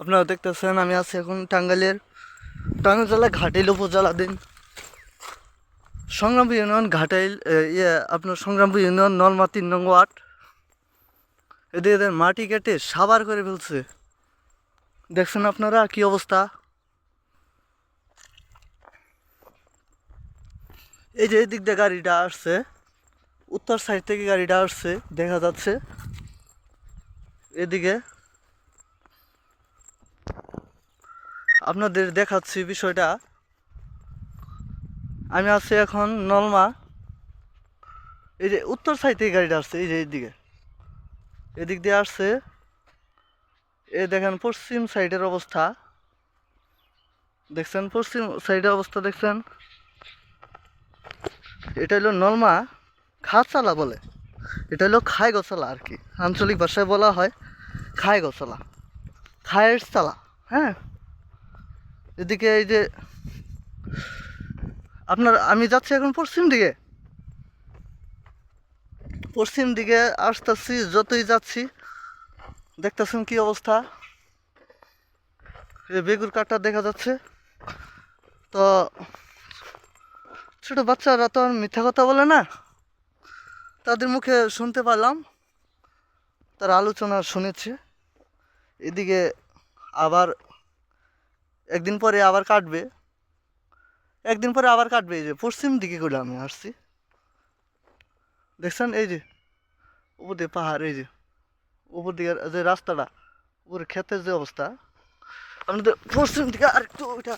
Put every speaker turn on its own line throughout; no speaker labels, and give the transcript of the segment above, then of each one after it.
আপনারা দেখতেছেন, আমি আছি এখন টাঙ্গাইলের টাঙ্গাইল জেলা ঘাটাইল উপজেলাধীন। সংগ্রামপুর ইউনিয়ন ঘাটাইল ইয়ে আপনার সংগ্রামপুর ইউনিয়ন নলমা তিন নং ওয়ার্ড। এদের এদের মাটি কেটে সাবার করে ফেলছে। দেখছেন আপনারা কি অবস্থা? এই যে এদিক দিয়ে গাড়িটা আসছে, উত্তর সাইড থেকে গাড়িটা আসছে, দেখা যাচ্ছে। এদিকে আপনাদের দেখাচ্ছি বিষয়টা। আমি আছি এখন নলমা। এই যে উত্তর সাইড গাড়িটা আসছে, এই যে এইদিকে। এদিক দিয়ে আসছে। এই দেখেন পশ্চিম সাইডের অবস্থা। দেখছেন পশ্চিম সাইডের অবস্থা দেখছেন? এটা হলো নলমা খাচালা বলে। এটা হলো খাই গছালা আর কি। আঞ্চলিক ভাষায় বলা হয় খাই গছালা খায়ের চালা হ্যাঁ? এদিকে এই যে আপনার, আমি যাচ্ছি এখন পশ্চিম দিকে। পশ্চিম দিকে আসতেছি, যতই যাচ্ছি, দেখতেছেন কি অবস্থা? এই বেগুর কাঠটা দেখা যাচ্ছে। তো ছোট বাচ্চারা তো আর মিথ্যা কথা বলে না। তাদের মুখে শুনতে পারলাম। তার আলোচনা শুনেছে। এদিকে আবার একদিন পরে আবার কাটবে। একদিন পরে আবার কাটবে, এই যে পশ্চিম দিকে করে আমি আসছি। দেখছেন, এই যে উপর দিয়ে পাহাড়, এই যে উপর দিকে যে রাস্তাটা, উপরে ক্ষেতের যে অবস্থা। আপনাদের পশ্চিম দিকে আর একটু ওইটা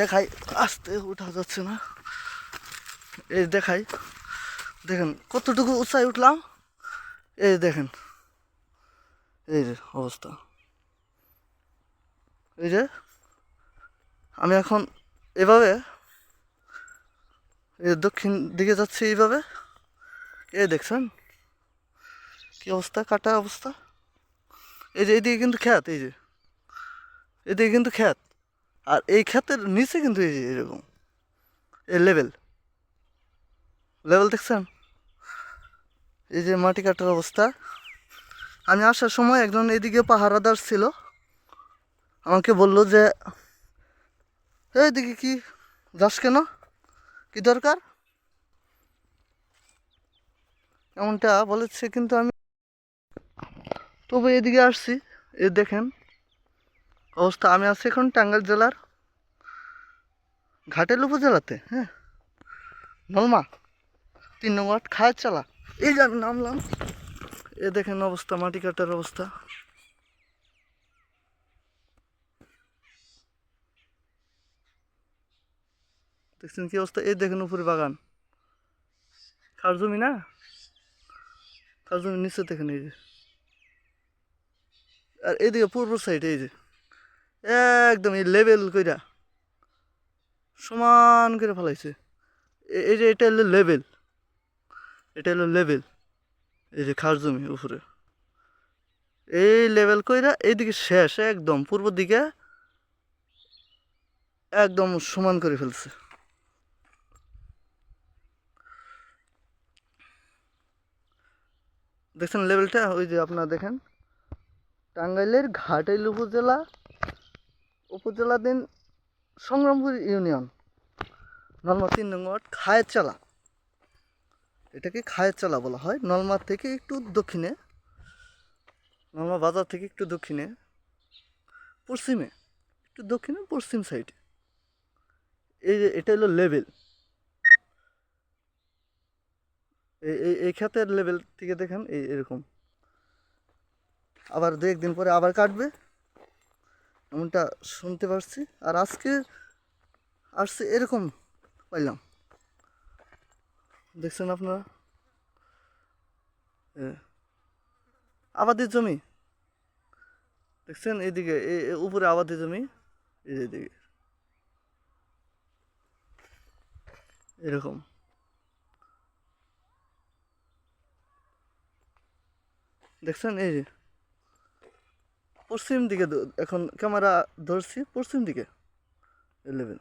দেখাই, আসতে উঠা যাচ্ছে না। এই দেখাই, দেখেন কতটুকু উঁচাই উঠলাম। এই দেখেন, এই যে অবস্থা। এই যে আমি এখন এভাবে দক্ষিণ দিকে যাচ্ছি এইভাবে। এই দেখছেন? কি অবস্থা? কাটা অবস্থা? এই যে এইদিকে কিন্তু খ্যাত, এই যে। এদিকে কিন্তু খ্যাত। আর এই ক্ষেতের নিচে কিন্তু এই যে এরকম, এই লেভেল। লেভেল দেখছেন? এই যে মাটি কাটার অবস্থা। আমি আসার সময় একজন এদিকে পাহারাদার ছিল। আমাকে বলল যে এইদিকে কি, যাস কেন? কি দরকার? এমনটা বলেছে কিন্তু আমি তবু এদিকে আসছি, এ দেখেন, অবস্থা। আমি আছি এখন টাঙ্গাইল জেলার ঘাটেল উপজেলাতে হ্যাঁ? নলমা, তিন নম্বর খায়ের চালা এই যে আমি নামলাম, এ দেখেন অবস্থা, মাটি কাটার অবস্থা। দেখছেন কি অবস্থা? এই দেখেন উপরে বাগান। খার জমি না? খার জমি নিচে দেখেন এই যে। আর এইদিকে পূর্ব সাইড এই যে। একদম এই লেভেল কইরা। সমান করে ফেলাইছে। এই যে এটা হলো লেভেল এটা হলো লেভেল এই যে খার জমি উপরে। এই লেভেল কইরা এইদিকে শেষ, একদম। পূর্ব দিকে একদম সমান করে ফেলছে। দেখছেন লেভেলটা ওই যে আপনারা দেখেন। টাঙ্গাইলের ঘাটাইল উপজেলা উপজেলাধীন সংগ্রামপুর ইউনিয়ন, নলমা তিন নম্বর খায়ের চালা এটাকে খায়ের চালা বলা হয়। নলমা থেকে একটু দক্ষিণে, নলমা বাজার থেকে একটু দক্ষিণে, পশ্চিমে, একটু দক্ষিণে পশ্চিম সাইডে এই যে, এটা হলো লেভেল এই এই এই ক্ষেতের লেভেল থেকে দেখেন এই এরকম। আবার দু একদিন পরে আবার কাটবে। এমনটা শুনতে পারছি। আর আজকে আসছে এরকম পাইলাম। দেখছেন আপনারা? এ, আবাদি জমি। দেখছেন এইদিকে এ- এ উপরে আবাদি জমি। এই এদিকে। এরকম। দেখছেন? এই যে। পশ্চিম দিকে এখন ক্যামেরা ধরছি, পশ্চিম দিকে। লেভেল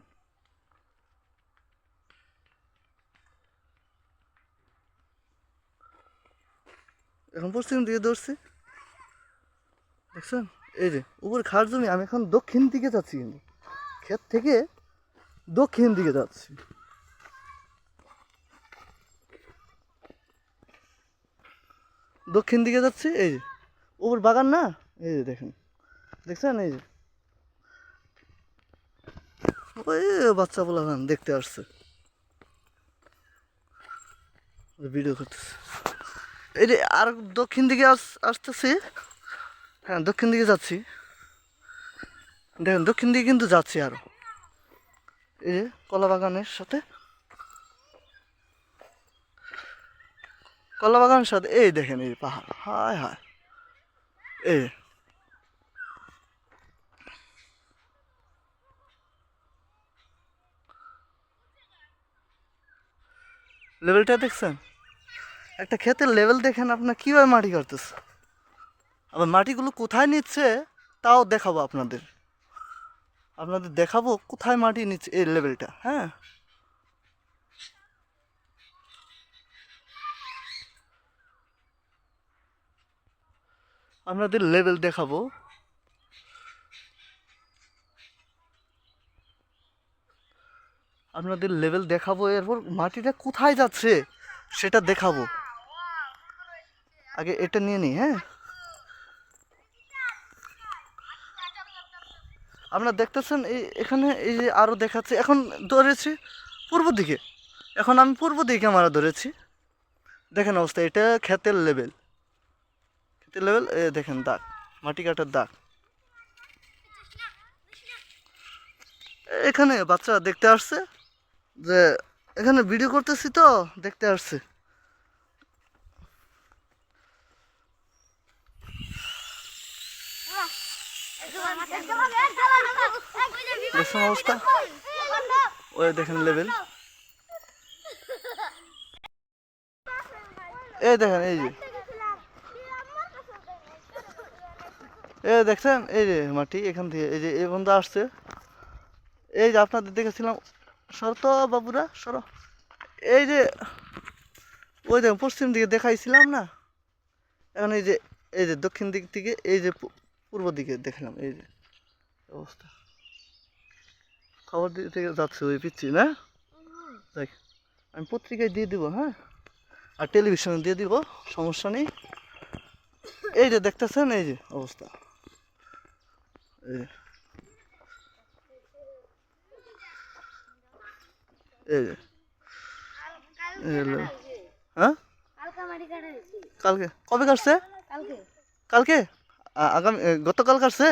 এখন পশ্চিম দিকে ধরছি। দেখছেন? এই যে, উপরে খার জমি, আমি এখন দক্ষিণ দিকে যাচ্ছি কিন্তু। ক্ষেত থেকে দক্ষিণ দিকে যাচ্ছি। দক্ষিণ দিকে যাচ্ছি, এই যে। উপর বাগান না? এই যে দেখেন। দেখছেন? এই যে। ওই বাচ্চা বলা দেখতে আসছে। ভিডিও করতেছে। এই যে আর দক্ষিণ দিকে আস, আসতেছি। হ্যাঁ দক্ষিণ দিকে যাচ্ছি। দেখেন, দক্ষিণ দিকে কিন্তু যাচ্ছি আরও। এই যে, কলা বাগানের সাথে। কলা বাগানের সাথে, এই দেখেন এই পাহাড়, হায় হায়। এই। লেভেলটা দেখছেন? একটা ক্ষেতের লেভেল দেখেন আপনার কীভাবে মাটি কাটতেছে। আবার মাটিগুলো কোথায় নিচ্ছে, তাও দেখাবো আপনাদের। আপনাদের দেখাবো কোথায় মাটি নিচ্ছে এই লেভেলটা হ্যাঁ? আপনাদের লেভেল দেখাবো। আপনাদের লেভেল দেখাবো, এরপর মাটিটা কোথায় যাচ্ছে সেটা দেখাবো। আগে এটা নিয়ে নিই হ্যাঁ? আপনারা দেখতেছেন, এই এখানে এই যে আরও দেখাচ্ছে, এখন ধরেছি পূর্ব দিকে। এখন আমি পূর্ব দিকে ক্যামেরা ধরেছি। দেখেন অবস্থা, এটা ক্ষেতের লেভেল ক্ষেতের লেভেল এ, দেখেন দাগ, মাটি কাটার দাগ। এখানে বাচ্চা দেখতে আসছে যে, এখানে ভিডিও করতেছি তো, দেখতে আসছে। অবস্থা? ওই দেখেন লেভেল এই দেখেন, এই যে। এই দেখছেন? এই যে মাটি, এখান থেকে, এই যে এই বন্ধু আসছে। এই যে আপনাদের দেখেছিলাম। সর তো, বাবুরা, সর। এই যে, ওই দেখুন পশ্চিম দিকে দেখাইছিলাম না? এখন এই যে এই যে দক্ষিণ দিক থেকে, এই যে পূর্ব দিকে দেখলাম, এই যে অবস্থা। খবর দিক থেকে যাচ্ছে ওই পিচ্ছি, না? দেখ, আমি পত্রিকায় দিয়ে দিব হ্যাঁ? আর টেলিভিশনে দিয়ে দিব, সমস্যা নেই। এই যে দেখতেছেন, এই যে অবস্থা এই যে। এই যে এই যে লো- হ্যাঁ
কালকা
কবে কাটছে
কালকে
আগামী গতকাল কাটছে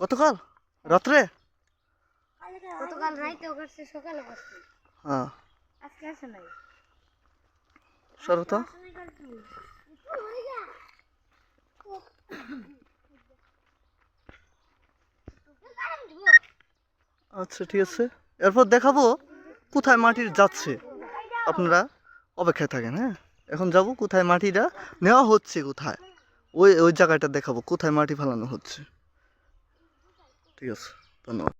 গতকাল রাত্রে
গতকাল
হ্যাঁ
আজকে
আচ্ছা ঠিক আছে। এরপর দেখাবো কোথায় মাটির যাচ্ছে। আপনারা অপেক্ষায় থাকেন হ্যাঁ? এখন যাব কোথায় মাটিটা নেওয়া হচ্ছে কোথায়। ওই ওই জায়গাটা দেখাবো, কোথায় মাটি ফেলানো হচ্ছে। ঠিক আছে, ধন্যবাদ।